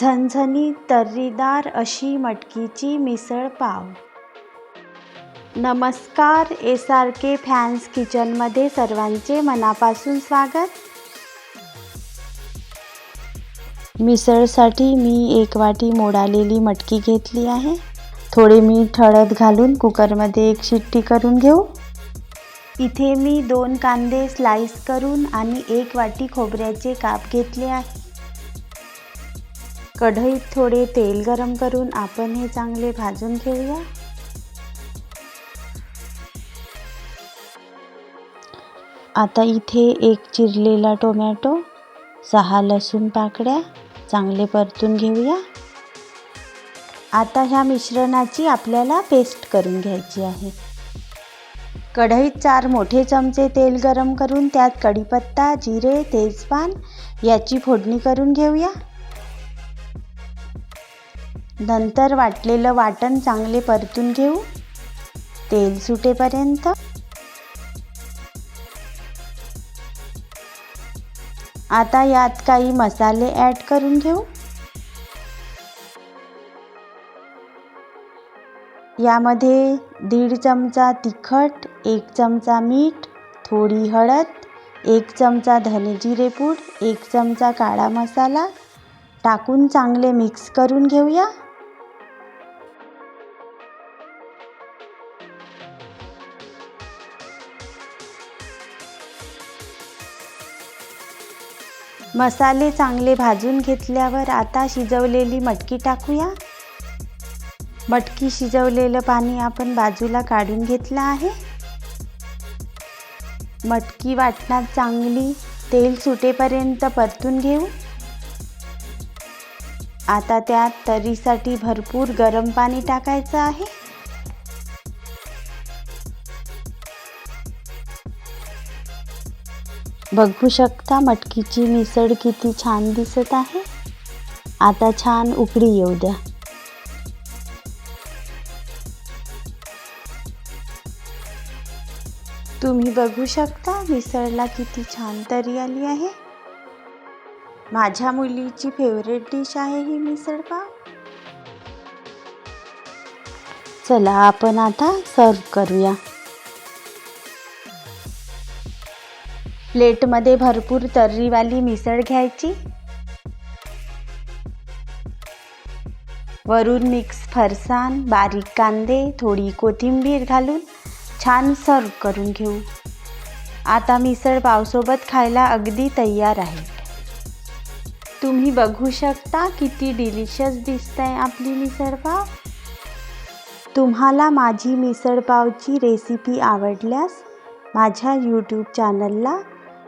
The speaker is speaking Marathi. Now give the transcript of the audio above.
झणझणीत तर्रीदार अशी मटकीची मिसळ पाव. नमस्कार एस आर के फॅन्स किचनमध्ये सर्वांचे मनापासून स्वागत. मिसळसाठी मी एक वाटी मोडालेली मटकी घेतली आहे. थोडे मीठ हळद घालून कुकरमध्ये एक शिट्टी करून घेऊ. इथे मी दोन कांदे स्लाइस करून आणि एक वाटी खोबऱ्याचे काप घेतले आहे. कढईत थोडे तेल गरम करून आपण हे चांगले भाजून घेऊया. आता इथे एक चिरलेला टोमॅटो सहा लसूण पाकड्या चांगले परतून घेऊया. आता ह्या मिश्रणाची आपल्याला पेस्ट करून घ्यायची आहे. कढईत चार मोठे चमचे तेल गरम करून त्यात कढीपत्ता जिरे तेजपान याची फोडणी करून घेऊया. नंतर वाटलेलं वाटण चांगले परतून घेऊ. तेल सुटेपर्यंत. आता यात काही मसाले ॲड करून घेऊ. यामध्ये दीड चमचा तिखट एक चमचा मीठ थोडी हळद एक चमचा धने पूड एक चमचा काळा मसाला. टाकून चांगले मिक्स करून घेऊया. मसाले चांगले भाजून घेतल्यावर आता शिजवलेली मटकी टाकूया. मटकी शिजवलेलं पाणी आपण बाजूला काढून घेतलं आहे. मटकी वाटणात चांगली तेल सुटेपर्यंत परतून घेऊ. आता त्यात तरीसाठी भरपूर गरम पाणी टाकायचं आहे. बघू शकता मटकीची मिसळ किती छान दिसत आहे. आता छान उकडी येऊ द्या. तुम्ही बघू शकता मिसळला किती छान तरी आली आहे. माझ्या मुलीची फेवरेट डिश आहे ही मिसळ पाव चला आपण आता सर्व करूया. प्लेटमध्ये भरपूर तर्रीवाली मिसळ घ्यायची. वरून मिक्स फरसाण बारीक कांदे थोडी कोथिंबीर घालून छान सर्व करून घेऊ. आता मिसळ पावसोबत खायला अगदी तयार आहे. तुम्ही बघू शकता किती डिलिशियस दिसत आहे आपली मिसळ पाव. तुम्हाला माझी मिसळपावची रेसिपी आवडल्यास माझ्या यूट्यूब चॅनलला